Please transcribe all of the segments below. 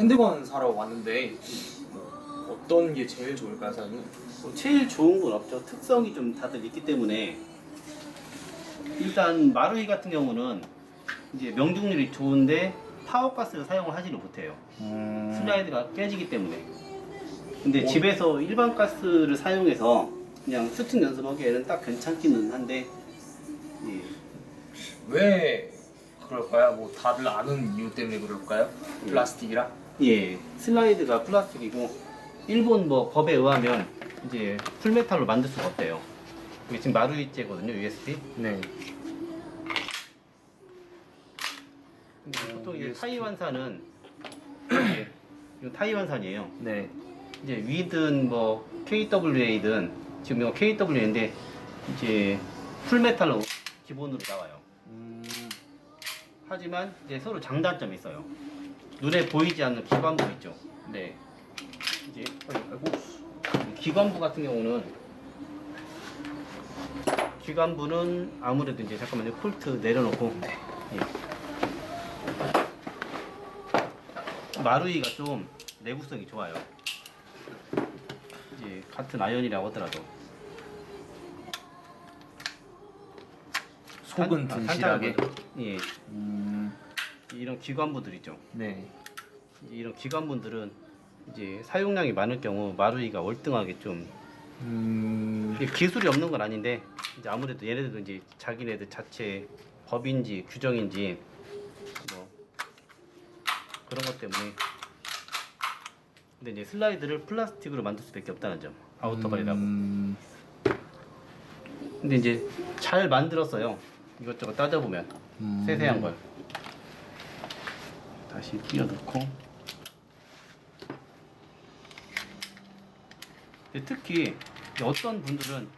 핸드건 사러 왔는데 어떤 게 제일 좋을까요, 사장님? 뭐 제일 좋은 건 없죠. 특성이 좀 다들 있기 때문에 일단 마루이 같은 경우는 이제 명중률이 좋은데 파워가스를 사용을 하지를 못해요. 슬라이드가 깨지기 때문에. 근데 어. 집에서 일반 가스를 사용해서 그냥 슈팅 연습하기에는 딱 괜찮기는 한데 예. 왜 그럴까요? 뭐 다들 아는 이유 때문에 그럴까요? 플라스틱이라? 예, 슬라이드가 플라스틱이고 일본 뭐 법에 의하면 이제 풀메탈로 만들 수가 없대요. 이게 지금 마루이째거든요, USB. 네. 근데 보통 이제 USB. 타이완산은 이게 이거 타이완산이에요. 네. 이제 위든 뭐 KWA든 지금 이거 KWA인데 이제 풀메탈로 기본으로 나와요. 음, 하지만 이제 서로 장단점이 있어요. 눈에 보이지 않는 기관부 있죠. 네. 이제 아이고 기관부 같은 경우는 기관부는 아무래도 이제 잠깐만요 폴트 내려놓고 예. 마루이가 좀 내구성이 좋아요. 이제 같은 아연이라고 하더라도 속은 탄- 든실하게. 탄탄하거든. 예 음, 이런 기관부들 있죠. 네. 이제 이런 기관분들은 이제 사용량이 많을 경우 마루이가 월등하게 좀 음, 이게 기술이 없는 건 아닌데 이제 아무래도 얘네들도 이제 자기네들 자체 법인지 규정인지 뭐 그런 것 때문에 근데 이제 슬라이드를 플라스틱으로 만들 수밖에 없다는 점 아우터발이라고 음, 근데 이제 잘 만들었어요 이것저것 따져보면 음. 세세한 걸 다시 끼워 넣고. 근데 특히 어떤 분들은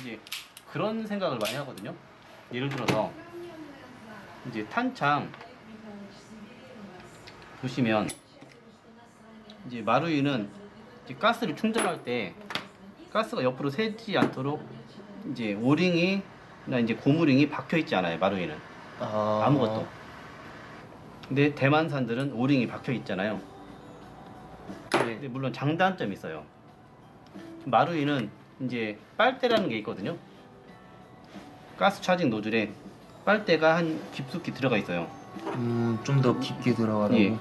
이제 그런 생각을 많이 하거든요. 예를 들어서 이제 탄창 보시면 이제 마루이는 이제 가스를 충전할 때 가스가 옆으로 새지 않도록 이제 오링이나 이제 고무링이 박혀 있지 않아요 마루이는. 아, 아무것도. 근데 대만산들은 오링이 박혀 있잖아요. 네. 근데 물론 장단점이 있어요. 마루이는 이제 빨대라는 게 있거든요. 가스 차징 노즐에 빨대가 한 깊숙이 들어가 있어요. 음, 좀 더 깊게 들어가라고. 예.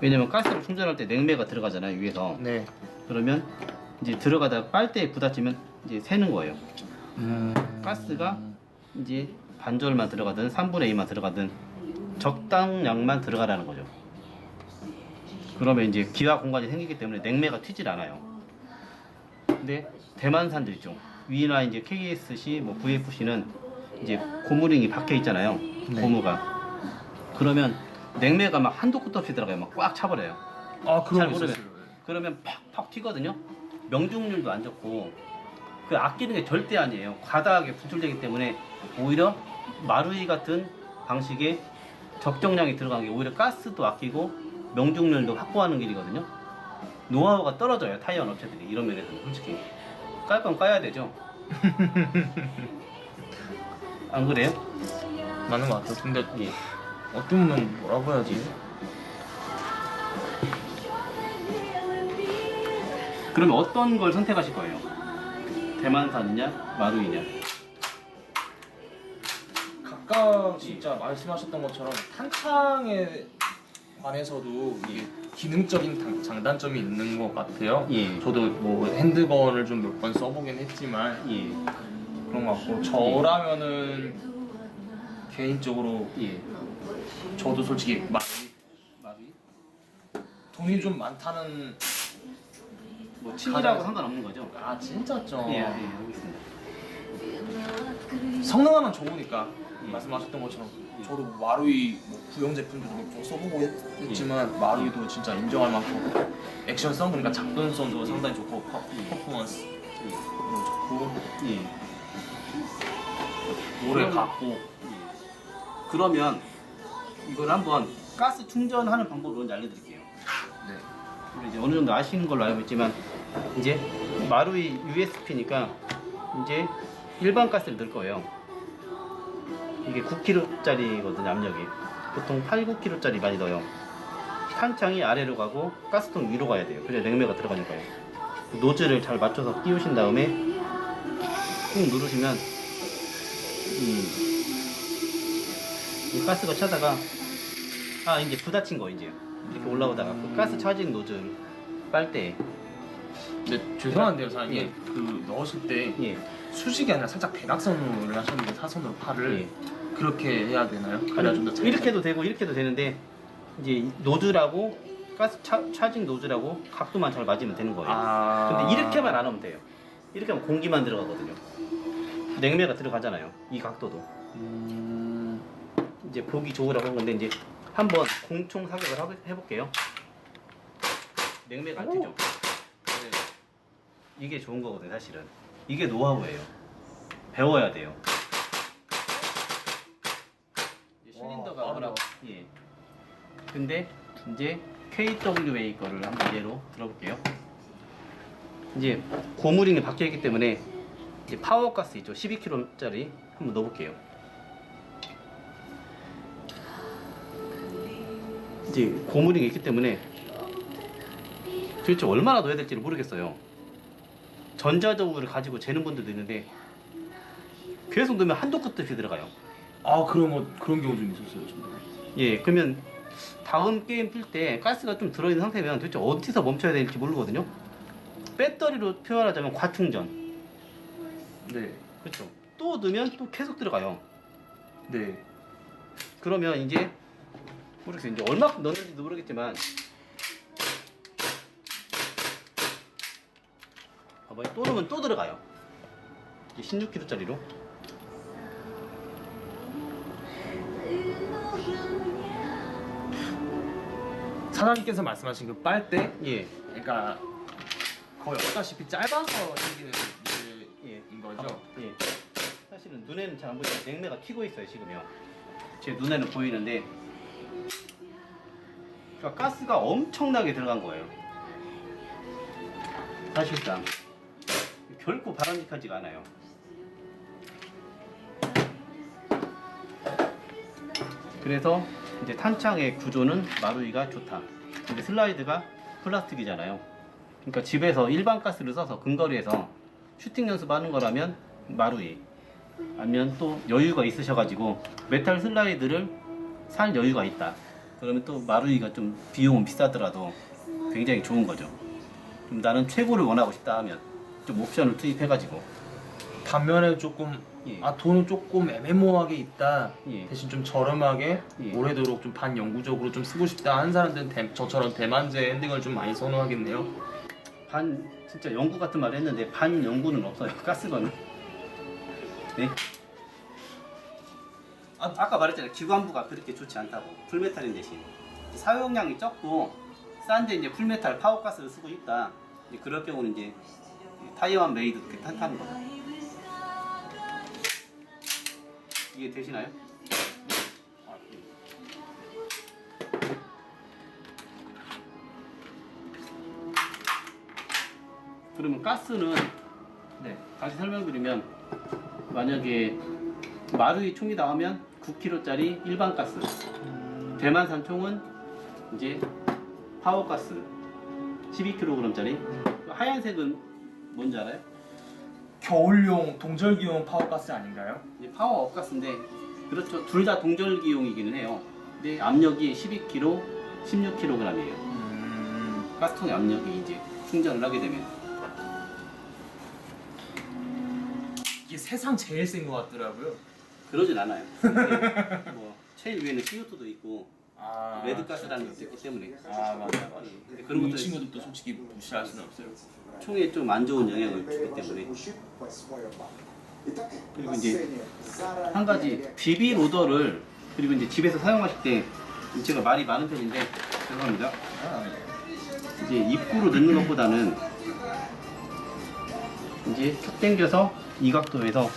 왜냐면 가스를 충전할 때 냉매가 들어가잖아요 위에서. 네. 그러면 이제 들어가다가 빨대에 부딪히면 이제 새는 거예요. 음, 가스가 이제 반절만 들어가든 3분의 2만 들어가든 적당량만 들어가라는 거죠. 그러면 이제 기와 공간이 생기기 때문에 냉매가 튀질 않아요. 근데 대만산들 있죠. 위나 이제 KSC, 뭐 VFC는 이제 고무링이 박혀 있잖아요. 네. 고무가. 그러면 냉매가 막 한도 끝도 없이 들어가요. 막 꽉 차버려요. 아, 그런 잘거 모르면. 있었어요. 그러면 팍팍 튀거든요. 명중률도 안 좋고 그 아끼는 게 절대 아니에요. 과다하게 분출되기 때문에 오히려 마루이 같은 방식의 적정량이 들어간 게 오히려 가스도 아끼고 명중률도 확보하는 길이거든요. 노하우가 떨어져요 타이어 업체들이 이런 면에서는 솔직히 깔 건 까야 되죠. 안 그래요? 맞는 것 같아요. 근데 예. 어떤 분은 뭐라고 해야지? 그러면 어떤 걸 선택하실 거예요? 대만산이냐 마루이냐? 각각 진짜 말씀하셨던 것처럼 탄창에 관해서도 이게 기능적인 당- 장단점이 있는 것 같아요. 예. 저도 뭐 핸드건을 좀 몇 번 써보긴 했지만 예. 그런 것 같고 저라면은 개인적으로 예. 저도 솔직히 막 마루이? 돈이 좀 많다는 뭐 친이라고 상관없는 거죠? 아 진짜 좀 예, 예, 알겠습니다. 성능 하나 좋으니까 예. 말씀하셨던 것처럼 예. 저도 마루이 뭐 구형 제품들도 몇번 써보고 했, 지만 마루이도 진짜 인정할 만큼 액션성 그러니까 작동성도 상당히 좋고 퍼, 퍼포먼스 예. 좋고 예. 오래 그럼- 갔고 그러면 이걸 한번 가스 충전하는 방법을 먼저 알려드릴게요. 네. 이제 어느 정도 아시는 걸로 알고 있지만 이제 마루이 USP니까 이제 일반 가스를 넣을 거예요. 이게 9kg짜리거든요 압력이. 보통 8, 9kg짜리 많이 넣어요. 탄창이 아래로 가고 가스통 위로 가야 돼요. 그래야 냉매가 들어가니까요. 노즐을 잘 맞춰서 끼우신 다음에 꾹 누르시면 이, 이 가스가 차다가 아 이제 부딪힌 거 이제 이렇게 올라오다가 그 가스 차진 노즐 빨대 근데 죄송한데요 사장님 예. 그 넣으실 때 예, 수직이 아니라 살짝 대각선으로 하셨는데 사선으로 팔을 예. 그렇게 해야 되나요? 아니면 좀더 잘- 이렇게 해도 되고 이렇게 해도 되는데 이제 이 노즐하고 가스 차, 차징 노즐하고 각도만 잘 맞으면 되는 거예요. 아 근데 이렇게만 안 하면 돼요. 이렇게 하면 공기만 들어가거든요. 냉매가 들어가잖아요. 이 각도도. 음... 이제 보기 좋으라고 한 건데 이제 한번 공총 사격을 해볼게요. 냉매가 안 튀죠. 네. 이게 좋은 거거든요, 사실은. 이게 노하우예요. 배워야 돼요. 이제 실린더가 와, 워낙 예. 근데 이제 KWA 거를 한번 예로 들어볼게요. 이제 고무링이 박혀 있기 때문에 이제 파워 가스 있죠, 12kg짜리 한번 넣어볼게요. 이제 고무링이 있기 때문에 도대체 얼마나 넣어야 될지를 모르겠어요. 전자저울을 가지고 재는 분들도 있는데 계속 넣으면 한도 끝도 없이 들어가요. 아 그런 거 그런 경우 좀 있었어요 저도. 예, 그러면 다음 게임 뜰때 가스가 좀 들어있는 상태면 도대체 어디서 멈춰야 될지 모르거든요. 배터리로 표현하자면 과충전. 네. 그렇죠. 또 넣으면 또 계속 들어가요. 네. 그러면 이제 모르겠어요. 이제 얼마큼 넣는지도 모르겠지만 봐봐요. 또 넣으면 또 들어가요. 이게 16kg짜리로. 사장님께서 말씀하신 그 빨대, 예. 그러니까 거의 없다시피 짧아서 생기는 예. 문제인 거죠. 예. 사실은 눈에는 잘 안 보이지만 냉매가 튀고 있어요 지금요. 제 눈에는 보이는데 그러니까 가스가 엄청나게 들어간 거예요. 사실상 결코 바람직하지가 않아요. 그래서 이제 탄창의 구조는 마루이가 좋다. 근데 슬라이드가 플라스틱이잖아요. 그러니까 집에서 일반 가스를 써서 근거리에서 슈팅 연습하는 거라면 마루이 아니면 또 여유가 있으셔가지고 메탈 슬라이드를 살 여유가 있다 그러면 또 마루이가 좀 비용은 비싸더라도 굉장히 좋은 거죠 그럼 나는 최고를 원하고 싶다 하면 좀 옵션을 투입해가지고 반면에 조금 예. 아 돈은 조금 애매모호하게 있다. 예. 대신 좀 저렴하게 예. 오래도록 좀 반영구적으로 좀 쓰고 싶다 하는 사람들은 대- 저처럼 대만제 엔딩을 좀 많이 선호하겠네요. 반 진짜 연구 같은 말 했는데 반 연구는 없어요 가스건은 네? 아, 아까 말했잖아요 기관부가 그렇게 좋지 않다고 풀메탈인 대신 사용량이 적고 싼데 이제 풀메탈 파워가스를 쓰고 싶다 이제 그럴 경우는 이제 타이완 메이드 이렇게 탄탄한 거죠 이게 되시나요? 아, 예. 그러면 가스는 네. 다시 설명드리면 만약에 마루이 총이 나오면 9kg짜리 일반 가스 대만산 총은 이제 파워가스 12kg짜리 하얀색은 뭔지 알아요? 겨울용 동절기용 파워가스 아닌가요? 이제 파워 업 가스인데 그렇죠 둘 다 동절기용이기는 해요 근데 압력이 12kg 16kg이에요 음... 가스통의 압력이 이제 충전을 하게 되면 이게 세상 제일 센 것 같더라고요. 그러진 않아요 근데 뭐 제일 위에는 CO2도 있고 아... 레드가스라는 것도 있기 때문에 아 맞아 맞아. 근데 그런 이 것도 친구들도 솔직히 무시할 수는 없어요. 총에 좀 안 좋은 영향을 주기 때문에 그리고 이제 한 가지 비비 로더를 그리고 이제 집에서 사용하실 때 제가 말이 많은 편인데 죄송합니다 이제 입구로 넣는 것보다는 이제 쭉 당겨서 이 각도에서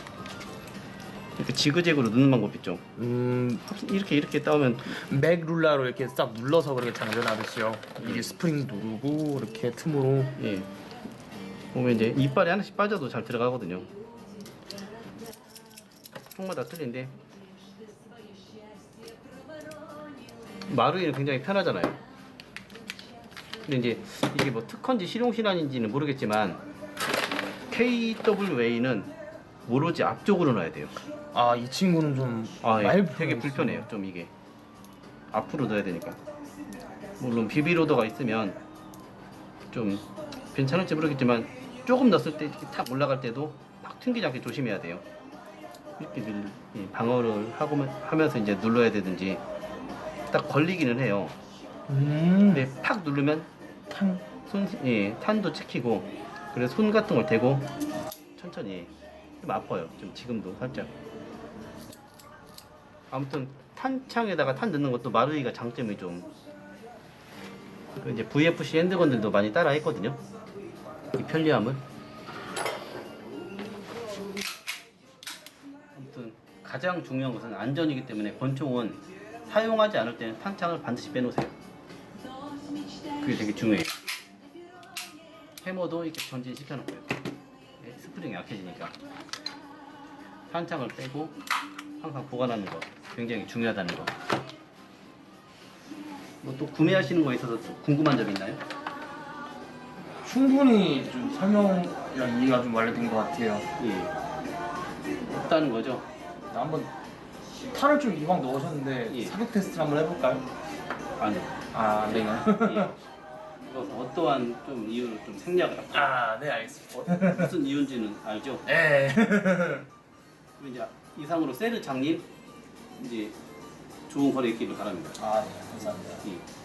이렇게 지그재그로 넣는 방법 있죠. 음... 이렇게 이렇게 따오면 맥 룰라로 이렇게 싹 눌러서 그렇게 장전하듯이요. 이게 스프링 누르고 이렇게 틈으로. 예. 보면 이제 이빨이 하나씩 빠져도 잘 들어가거든요. 총마다 틀린데. 마루이는 굉장히 편하잖아요. 근데 이제 이게 뭐 특허인지 실용실환인지는 모르겠지만 KWA는 오로지 앞쪽으로 놔야 돼요. 아 이 친구는 좀 아, 예. 많이 되게 불편해요. 좀 이게 앞으로 넣어야 되니까. 물론 비비로더가 있으면 좀 괜찮을지 모르겠지만 조금 넣었을 때 이렇게 탁 올라갈 때도 막 튕기지 않게 조심해야 돼요. 이렇게 늘 예, 방어를 하고 하면서 이제 눌러야 되든지 딱 걸리기는 해요. 음, 근데 팍 누르면 탄. 손, 예, 탄도 찍히고 그래서 손 같은 걸 대고 천천히 좀 아파요. 좀 지금도 살짝. 아무튼 탄창에다가 탄 넣는 것도 마루이가 장점이 좀. 그 이제 VFC 핸드건들도 많이 따라 했거든요. 이 편리함을. 아무튼 가장 중요한 것은 안전이기 때문에 권총은 사용하지 않을 때는 탄창을 반드시 빼놓으세요. 그게 되게 중요해요. 해머도 이렇게 전진시켜 놓고요. 네, 스프링이 약해지니까 탄창을 빼고 항상 보관하는 거 굉장히 중요하다는 거. 뭐 또 구매하시는 거에 있어서 또 궁금한 점 있나요? 충분히 좀 설명이랑 이해가 좀 완료된 것 같아요. 예. 없다는 거죠. 나 한번 탈을 좀 이왕 넣으셨는데 예. 사격 테스트를 한번 해볼까요? 아니. 아, 안 되나요? 예. 그래서 어떠한 좀 이유로 좀 생략을 할까? 아, 네, 알겠습니다. 무슨 이유인지는 알죠? 네. 그리고 이제 이상으로 세르 장님 이제 좋은 거래 있기를 바랍니다. 아, 네, 감사합니다. 예.